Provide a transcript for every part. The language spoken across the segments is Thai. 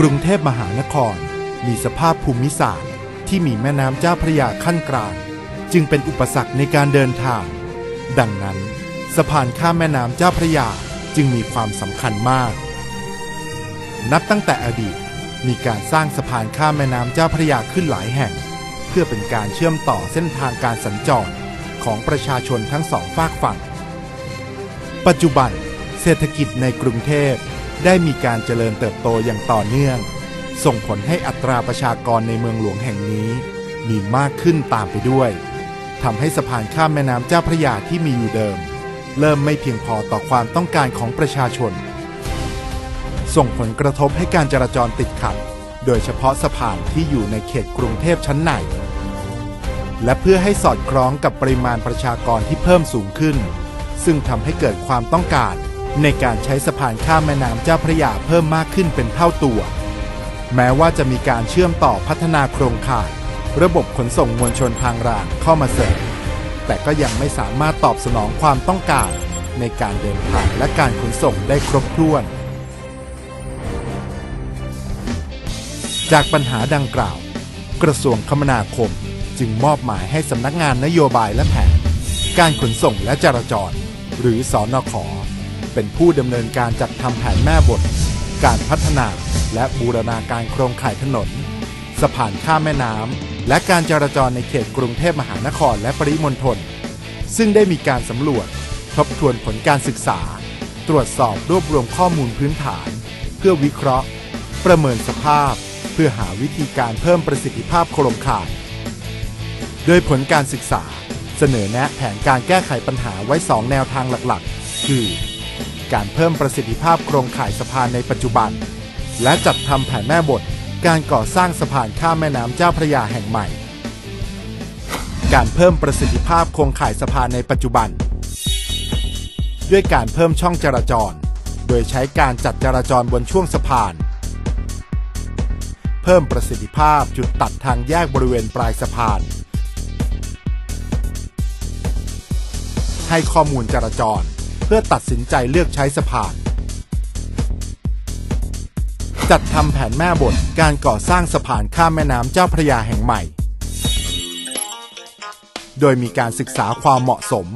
กรุงเทพมหานคร มีสภาพภูมิศาสตร์ ที่มีแม่น้ำเจ้าพระยาขั้นกลาง จึงเป็นอุปสรรคในการเดินทาง ดังนั้น สะพานข้ามแม่น้ำเจ้าพระยาจึงมีความสำคัญมาก นับตั้งแต่อดีตมีการสร้างสะพานข้ามแม่น้ำเจ้าพระยาขึ้นหลายแห่ง เพื่อเป็นการเชื่อมต่อเส้นทางการสัญจรของประชาชนทั้งสองฝากฝั่ง ปัจจุบัน เศรษฐกิจในกรุงเทพ ได้มีการเจริญเติบโตอย่างต่อเนื่อง ส่งผลให้อัตราประชากรในเมืองหลวงแห่งนี้ มีมากขึ้นตามไปด้วยทำให้สะพานข้ามแม่น้ำเจ้าพระยาที่มีอยู่เดิม เริ่มไม่เพียงพอต่อความต้องการของประชาชน ส่งผลกระทบให้การจราจรติดขัด โดยเฉพาะสะพานที่อยู่ในเขตกรุงเทพชั้นในและเพื่อให้สอดคล้องกับปริมาณประชากรที่เพิ่มสูงขึ้น ซึ่งทำให้เกิดความต้องการ ในการใช้สะพานข้ามแม่น้ำเจ้าพระยาเพิ่มมากขึ้นเป็นเท่าตัว แม้ว่าจะมีการเชื่อมต่อพัฒนาโครงข่าย ระบบขนส่งมวลชนทางรางเข้ามาเสริมแต่ก็ยังไม่สามารถตอบสนองความต้องการ ในการเดินทางและการขนส่งได้ครบถ้วน จากปัญหาดังกล่าว กระทรวงคมนาคมจึงมอบหมายให้สำนักงานนโยบายและแผน การขนส่งและจราจร หรือสอนข เป็นผู้ดำเนินการจัดทำแผนแม่บท การพัฒนาและบูรณาการโครงข่ายถนน สะพานข้ามแม่น้ำและการจราจรในเขตกรุงเทพมหานครและปริมณฑลซึ่งได้มีการสำรวจ ทบทวนผลการศึกษา ตรวจสอบรวบรวมข้อมูลพื้นฐาน เพื่อวิเคราะห์ ประเมินสภาพ เพื่อหาวิธีการเพิ่มประสิทธิภาพโครงข่าย โดยผลการศึกษา เสนอแนะแผนการแก้ไขปัญหาไว้ 2 แนวทางหลักๆ คือ การเพิ่มประสิทธิภาพโครงข่ายสะพานในปัจจุบัน และจัดทำแผนแม่บท การก่อสร้างสะพานข้ามแม่น้ำเจ้าพระยาแห่งใหม่ การเพิ่มประสิทธิภาพโครงข่ายสะพานในปัจจุบัน ด้วยการเพิ่มช่องจราจร โดยใช้การจัดจราจรบนช่วงสะพาน เพิ่มประสิทธิภาพจุดตัดทางแยกบริเวณปลายสะพานให้ข้อมูลจราจร เพื่อตัดสินใจเลือกใช้สะพาน จัดทำแผนแม่บทการก่อสร้างสะพานข้ามแม่น้ำเจ้าพระยาแห่งใหม่ โดยมีการศึกษาความเหมาะสม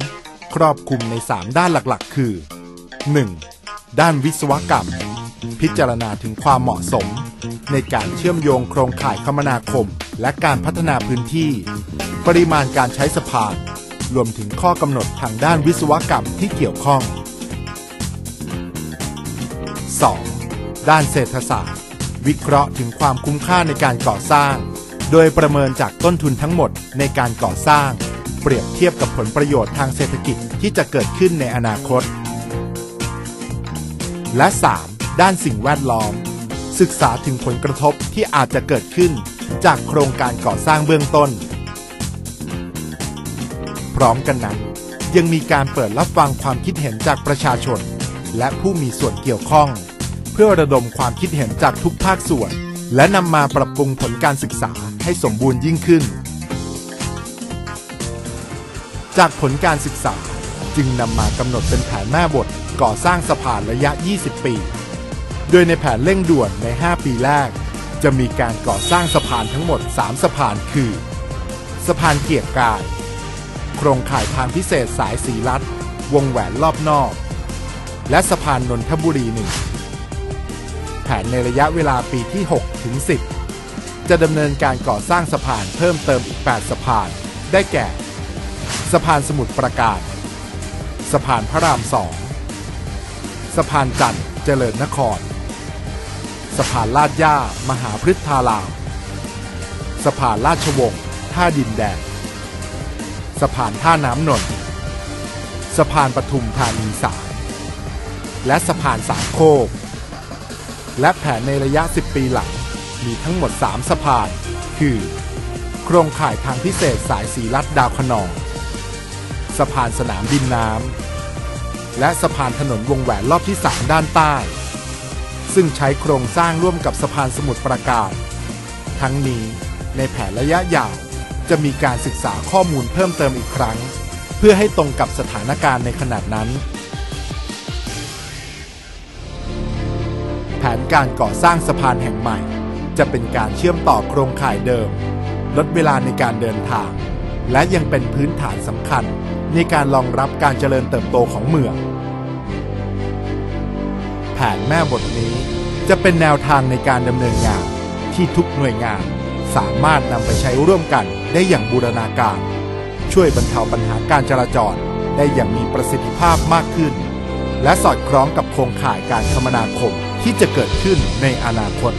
ครอบคลุมใน 3 ด้านหลักๆ คือ 1. ด้านวิศวกรรม พิจารณาถึงความเหมาะสม ในการเชื่อมโยงโครงข่ายคมนาคม และการพัฒนาพื้นที่ ปริมาณการใช้สะพาน รวมถึงข้อกำหนดทางด้านวิศวกรรมที่เกี่ยวข้อง 2. ด้านเศรษฐศาสตร์ วิเคราะห์ถึงความคุ้มค่าในการก่อสร้าง โดยประเมินจากต้นทุนทั้งหมดในการก่อสร้าง เปรียบเทียบกับผลประโยชน์ทางเศรษฐกิจที่จะเกิดขึ้นในอนาคต และ 3. ด้านสิ่งแวดล้อม ศึกษาถึงผลกระทบที่อาจจะเกิดขึ้น จากโครงการก่อสร้างเบื้องต้น ร้อมกันนั้น ยังมีการเปิดรับฟังความคิดเห็นจากประชาชน และผู้มีส่วนเกี่ยวข้อง เพื่อระดมความคิดเห็นจากทุกภาคส่วน และนำมาปรับปรุงผลการศึกษาให้สมบูรณ์ยิ่งขึ้น จากผลการศึกษาจึงนำมากำหนดเป็นแผนแม่บทก่อสร้างสะพานระยะ 20 ปี โดยในแผนเร่งด่วนใน 5 ปีแรก จะมีการก่อสร้างสะพานทั้งหมด 3 สะพานคือ สะพานเกียรกาย โครงข่ายทางพิเศษสายสีลัด วงแหวนรอบนอก และสะพานนนทบุรีหนึ่งแผนในระยะเวลาปีที่ 6 ถึง 10 จะดำเนินการก่อสร้างสะพานเพิ่มเติมอีก 8 สะพาน ได้แก่ สะพานสมุทรปราการสะพานพระรามสองสะพานจันทร์เจริญนคร สะพานลาดย่ามหาพฤทธาราม สะพานราชวงศ์ท่าดินแดง สะพานท่าน้ำนนท์สะพานปทุมธานีสาย และสะพานสามโคก และแผนในระยะ 10 ปีหลัง มีทั้งหมด 3 สะพาน คือ โครงข่ายทางพิเศษสายสีลัดดาวขนองสะพานสนามบินน้ำ และสะพานถนนวงแหวนรอบที่ 3 ด้านใต้ ซึ่งใช้โครงสร้างร่วมกับสะพานสมุทรปราการ ทั้งนี้ในแผนระยะยาว จะมีการศึกษาข้อมูลเพิ่มเติมอีกครั้ง เพื่อให้ตรงกับสถานการณ์ในขณะนั้น แผนการก่อสร้างสะพานแห่งใหม่ จะเป็นการเชื่อมต่อโครงข่ายเดิม ลดเวลาในการเดินทาง และยังเป็นพื้นฐานสำคัญในการรองรับการเจริญเติบโตของเมือง แผนแม่บทนี้จะเป็นแนวทางในการดำเนินงานที่ทุกหน่วยงาน สามารถนำไปใช้ร่วมกันได้อย่างบูรณาการ ช่วยบรรเทาปัญหาการจราจรได้อย่างมีประสิทธิภาพมากขึ้น และสอดคล้องกับโครงข่ายการคมนาคมที่จะเกิดขึ้นในอนาคต